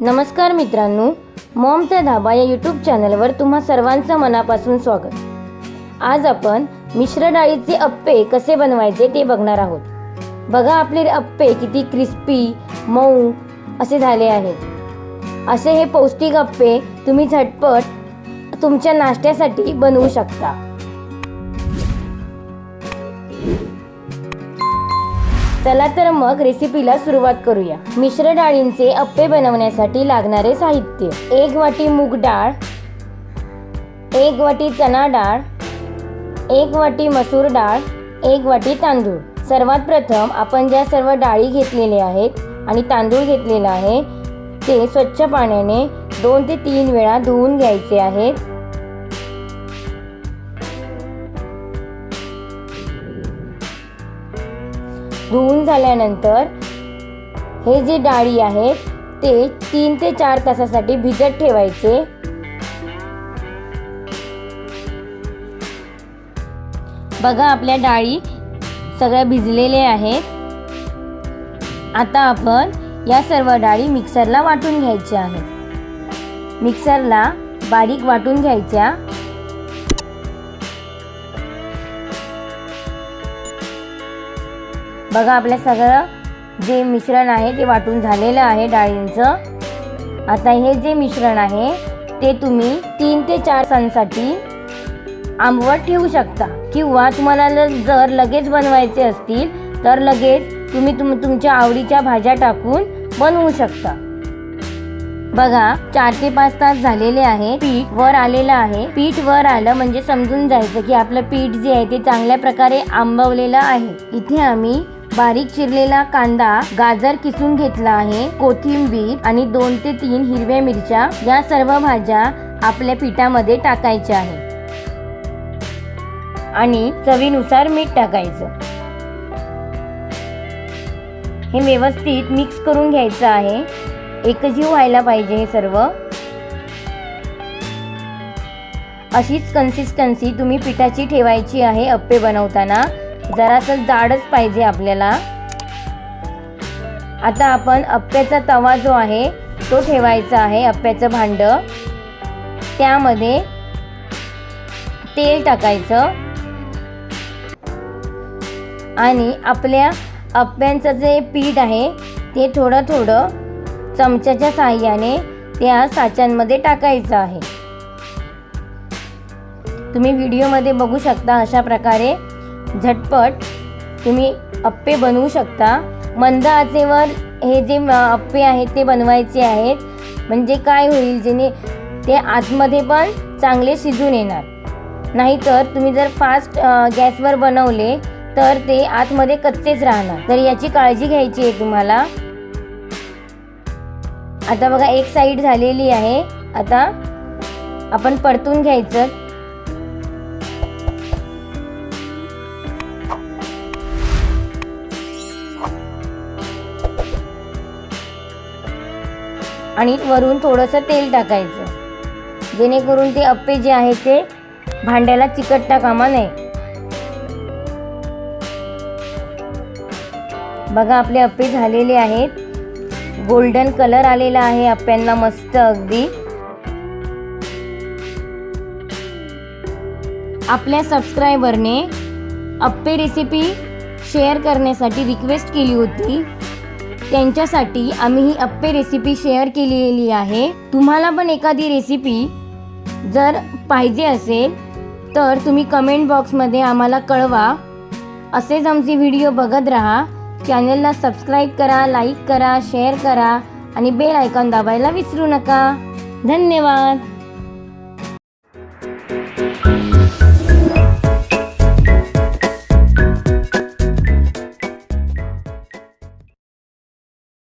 नमस्कार मित्रांनो मॉमचा धाबा या यूट्यूब चॅनलवर तुम्हा सर्वांचं मनापासून स्वागत. आज आपण मिश्र डाळीचे अप्पे कसे बनवायचे ते बघणार आहोत. बघा आपले अप्पे किती क्रिस्पी मऊ असे झाले आहेत. असे हे पौष्टिक अप्पे तुम्ही झटपट तुमच्या नाश्त्यासाठी बनवू शकता. चला तर मग रेसिपीला सुरुवात करूया. मिश्र डाळींचे अप्पे बनवण्यासाठी लागणारे साहित्य. एक वाटी मूग डाळ एक वाटी चना डाळ एक वाटी मसूर डाळ एक वाटी तांदूळ. सर्वात प्रथम आपण ज्या सर्व डाळी घेतलेल्या आहेत आणि तांदूळ घेतलेला आहे ते स्वच्छ पाण्याने दोन ते तीन वेळा धुवून घ्यायचे आहेत. धुवून झाल्यानंतर हे जे डाळी आहेत ते तीन ते चार तासासाठी भिजत ठेवायचे. बघा आपल्या डाळी सगळ्या भिजलेल्या आहेत. आता आपण या सर्व डाळी मिक्सरला वाटून घ्यायच्या आहेत. मिक्सरला बारीक वाटून घ्यायच्या. बघा आपलं सगळं जे मिश्रण आहे ते वाटून झालेलं आहे डाळींचं. आता हे जे मिश्रण आहे ते तुम्ही तीन ते चार सणसाठी आंबवट ठेवू शकता. किंवा तुम्हाला जर लगेच बनवायचे असतील तर लगेच तुम्ही तुम तुमच्या आवडीच्या भाज्या टाकून बनवू शकता. बघा चार ते पाच तास झालेले आहे. पीठ वर आलेलं आहे. पीठ वर आलं म्हणजे समजून जायचं की आपलं पीठ जे आहे ते चांगल्या प्रकारे आंबवलेलं आहे. इथे आम्ही बारीक चिरलेला कांदा गाजर किसून घेतला आहे कोथिंबीर आणि दोन ते तीन हिरव्या मिरच्या या सर्व भाज्या आपल्या पिठामध्ये टाकायच्या आहे आणि चवीनुसार मीठ टाकायचं. हे व्यवस्थित मिक्स करून घ्यायचं आहे. एकजीव व्हायला पाहिजे हे सर्व. अशीच कन्सिस्टन्सी तुम्ही पिठाची ठेवायची आहे अप्पे बनवताना. जरासं जाडच पाहिजे आपल्याला. आता आपण अप्प्याचा तवा जो आहे तो ठेवायचा आहे अप्प्याचं भांड. त्यामध्ये तेल टाकायचं. आणि आपल्या अप्प्यांचं जे पीठ आहे ते थोडं थोडं चमच्याच्या साहाय्याने त्या साच्यांमध्ये टाकायचं आहे. तुम्ही व्हिडिओमध्ये बघू शकता अशा प्रकारे झटपट तुम्ही अप्पे बनवू शकता. मंद आचेवर हे जे अप्पे आहेत ते बनवायचे आहेत. म्हणजे काय होईल जेणे ते आतमध्ये पण चांगले शिजून येणार. नाहीतर तुम्ही जर फास्ट गॅसवर बनवले तर ते आतमध्ये कच्चेच राहणार. तर याची काळजी घ्यायची आहे तुम्हाला. आता बघा एक साईड झालेली आहे. आता आपण परतून घ्यायचं. आणि वरून थोडंसं तेल टाकायचं. जेणेकरून ते अप्पे जे आहे ते भांड्याला चिकटता कामा नये. बघा आपले अप्पे झालेले आहेत. गोल्डन कलर आलेला आहे अप्प्यांना मस्त अगदी. आपल्या सबस्क्रायबरने अप्पे रेसिपी शेअर करण्यासाठी रिक्वेस्ट केली होती. त्यांच्यासाठी आम्ही ही अप्पे रेसिपी शेअर केलेली आहे. तुम्हाला पण एखादी रेसिपी जर पाहिजे असेल तर तुम्ही कमेंट बॉक्समध्ये आम्हाला कळवा. असेच आमचे व्हिडिओ बघत राहा. चॅनलला सबस्क्राईब करा लाईक करा शेअर करा आणि बेल आयकॉन दाबायला विसरू नका. धन्यवाद.